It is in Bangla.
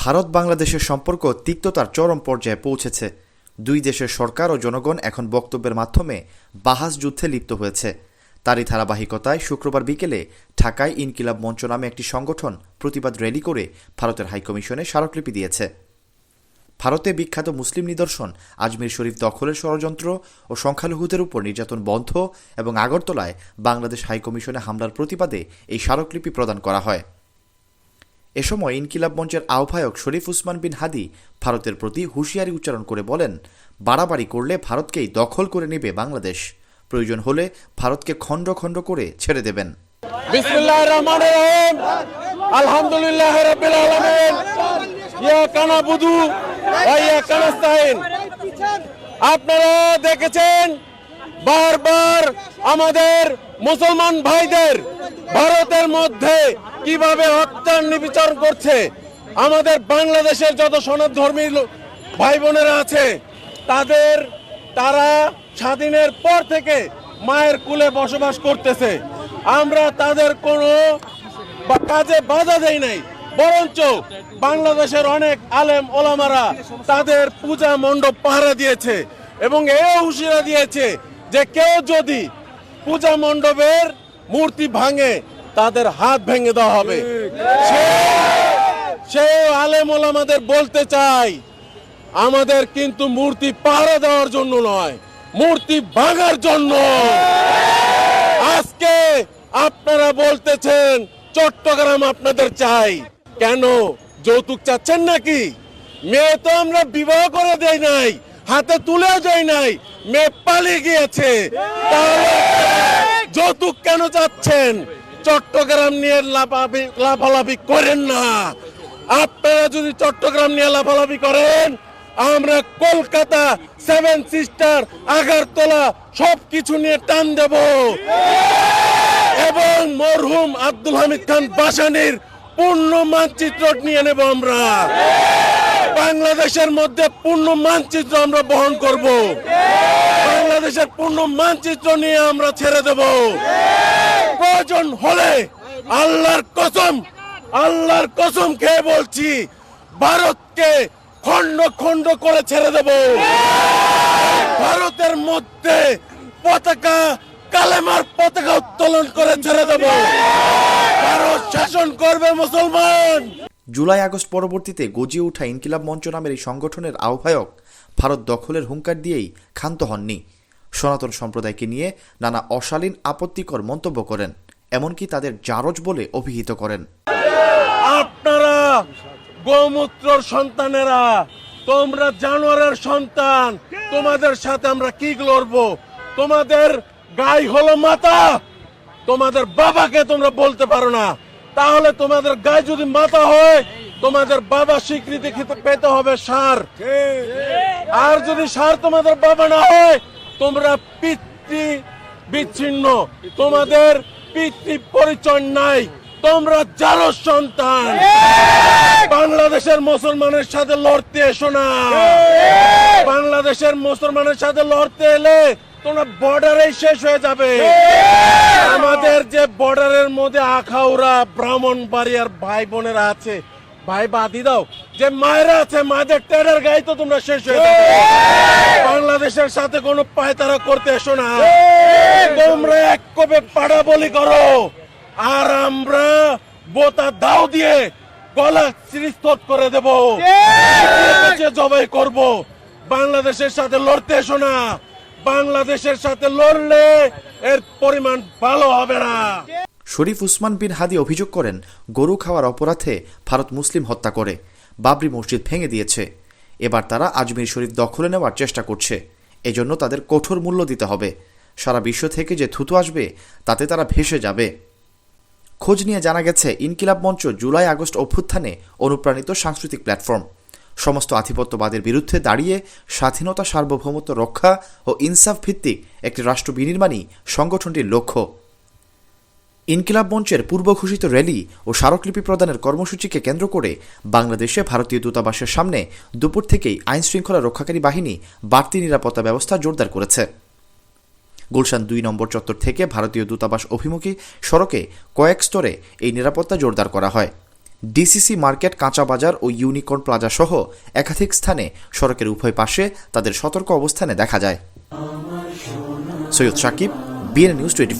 ভারত বাংলাদেশের সম্পর্ক তিক্ততার চরম পর্যায়ে পৌঁছেছে। দুই দেশের সরকার ও জনগণ এখন বক্তব্যের মাধ্যমে বাহাস যুদ্ধে লিপ্ত হয়েছে। তারই ধারাবাহিকতায় শুক্রবার বিকেলে ঢাকায় ইনকিলাব মঞ্চ নামে একটি সংগঠন প্রতিবাদ র্যালি করে ভারতের হাইকমিশনে স্মারকলিপি দিয়েছে। ভারতে বিখ্যাত মুসলিম নিদর্শন আজমির শরীফ দখলের ষড়যন্ত্র ও সংখ্যালঘুদের উপর নির্যাতন বন্ধ এবং আগরতলায় বাংলাদেশ হাইকমিশনে হামলার প্রতিবাদে এই স্মারকলিপি প্রদান করা হয়। এ সময় ইনকিলাব মঞ্চের আহ্বায়ক শরীফ উসমান বিন হাদি ভারতের প্রতি হুঁশিয়ারি উচ্চারণ করে বলেন, বাড়াবাড়ি করলে ভারতকেই দখল করে নেবে বাংলাদেশ। প্রয়োজন হলে ভারতকে খণ্ড খণ্ড করে ছেড়ে দেবেন। ইয়া কানাস্তাইন আপনারা দেখেছেন, বারবার আমাদের মুসলমান ভাইদের, ভারতের মধ্যে কীভাবে হত্যার নিবিচার করছে? আমাদের বাংলাদেশের যত সনাত ধর্মী ভাই বোনেরা আছে, তাদের, তারা স্বাধীনের পর থেকে মায়ের কুলে বসবাস করতেছে। আমরা তাদের কোনো কাজে বাধা দেই নাই, বরঞ্চ বাংলাদেশের অনেক আলেম ওলামারা তাদের পূজা মণ্ডপ পাহারা দিয়েছে এবং এও হুঁশিয়ারি দিয়েছে যে কেউ যদি পূজা মণ্ডপের মূর্তি ভাঙে তাদের হাত ভেঙে দেওয়া হবে। সে- সে আলেম ওলামাদের বলতে চাই আমাদের কিন্তু মূর্তি পাহারা দেওয়ার জন্য নয়, মূর্তি ভাঙার জন্য। আজকে আপনারা বলতেছেন, চট্টগ্রাম আপনাদের চাই। কেন? যৌতুক চাচ্ছেন নাকি? মেয়ে তো আমরা বিবাহ করে দেই নাই, হাতে তুলেও দেই নাই, মেয়ে পালিয়ে গিয়েছে। যৌতুক কেন চাচ্ছেন? চট্টগ্রাম নিয়ে লাফালাফি করেন না। আপনারা যদি চট্টগ্রাম নিয়ে লাফালাফি করেন, আমরা কলকাতা, সেভেন সিস্টার, আগারতলা সব কিছু নিয়ে টান দেব। এবং মরহুম আব্দুল হামিদ খান বাসানির পূর্ণ মানচিত্র নিয়ে নেব আমরা। বাংলাদেশের মধ্যে পূর্ণ মানচিত্র আমরা বহন করব। বাংলাদেশের পূর্ণ মানচিত্র নিয়ে আমরা ছেড়ে দেব। প্রয়োজন হলে আল্লাহর কসম আল্লাহর কসম খেয়ে বলছি, ভারতকে খণ্ড খণ্ড করে ছেড়ে দেব। ভারতের মধ্যে পতাকা, কালেমার পতাকা উত্তোলন করে ছেড়ে দেব। ভারত শাসন করবে মুসলমান। জুলাই আগস্ট পরবর্তীতে গজিয়ে ওঠা ইনকিলাব মঞ্চ নামের এই সংগঠনের আহ্বায়ক ভারত দখলের হুঙ্কার দিয়েই ক্ষান্ত হননি। সনাতন সম্প্রদায়কে নিয়ে নানা অশালীন আপত্তিকর মন্তব্য করেন। এমনকি তাদের জারজ বলে অভিহিত করেন। আপনারা গোমূত্রর সন্তানেরা, তোমরা জানোয়ারের সন্তান, তোমাদের সাথে আমরা কি লড়বো? তোমাদের গাই হলো মাতা, তোমাদের বাবাকে তোমরা বলতে পারো না। তাহলে তোমাদের গায়ে যদি মাথা হয়, তোমাদের বাবা স্বীকৃতি খেতে- পেতে হবে সার। আর যদি সার তোমাদের বাবা না হয়, তোমরা পিতৃ বিচ্ছিন্ন তোমাদের পিতৃ পরিচয় নাই তোমরা যারো সন্তান। বাংলাদেশের মুসলমানের সাথে লড়তে এসো না। বাংলাদেশের মুসলমানের সাথে লড়তে এলে তোমরা বর্ডারে শেষ হয়ে যাবে। আমাদের যে বর্ডারের মধ্যে আখাউড়া ব্রাহ্মণবাড়িয়ার ভাই বোনেরা আছে ভাই বাদি দাও যে মায়েরা আছে মায়েদের টেরার গায়ে তো তোমরা শেষ হয়ে যাবে। বাংলাদেশের সাথে কোনো পায়তারা করতে এসো না। তোমরা এক কবে পাড়া বলি করো। আর আমরা বোতা দাও দিয়ে গলা চিরিস্তত করে দেব। জবাই করব। বাংলাদেশের সাথে লড়তে এসো না। বাংলাদেশের সাথে লড়লে এর পরিমাণ ভালো হবে না। শরীফ উসমান বিন হাদি অভিযোগ করেন গরু খাওয়ার অপরাধে ভারত মুসলিম হত্যা করে বাবরি মসজিদ ভেঙে দিয়েছে। এবার তারা আজমির শরীফ দখলে নেওয়ার চেষ্টা করছে। এজন্য তাদের কঠোর মূল্য দিতে হবে। সারা বিশ্ব থেকে যে থুতু আসবে, তাতে তারা ভেসে যাবে। খোঁজ নিয়ে জানা গেছে, ইনকিলাব মঞ্চ জুলাই আগস্ট অভ্যুত্থানে অনুপ্রাণিত সাংস্কৃতিক প্ল্যাটফর্ম। সমস্ত আধিপত্যবাদের বিরুদ্ধে দাঁড়িয়ে স্বাধীনতা সার্বভৌমত্ব রক্ষা ও ইনসাফ ভিত্তিক একটি রাষ্ট্র বিনির্মাণই সংগঠনটির লক্ষ্য। ইনকিলাব মঞ্চের পূর্ব ঘোষিত র্যালি ও স্মারকলিপি প্রদানের কর্মসূচিকে কেন্দ্র করে বাংলাদেশে ভারতীয় দূতাবাসের সামনে দুপুর থেকেই আইনশৃঙ্খলা রক্ষাকারী বাহিনী বাড়তি নিরাপত্তা ব্যবস্থা জোরদার করেছে। গুলশান দুই নম্বর চত্বর থেকে ভারতীয় দূতাবাস অভিমুখী সড়কে কয়েক স্তরে এই নিরাপত্তা জোরদার করা হয়। ডিসিসি মার্কেট, কাঁচা বাজার ও ইউনিকর্ন প্লাজা সহ একাধিক স্থানে সড়কের উভয় পাশে তাদের সতর্ক অবস্থানে দেখা যায়। Syed Sakib B N news twenty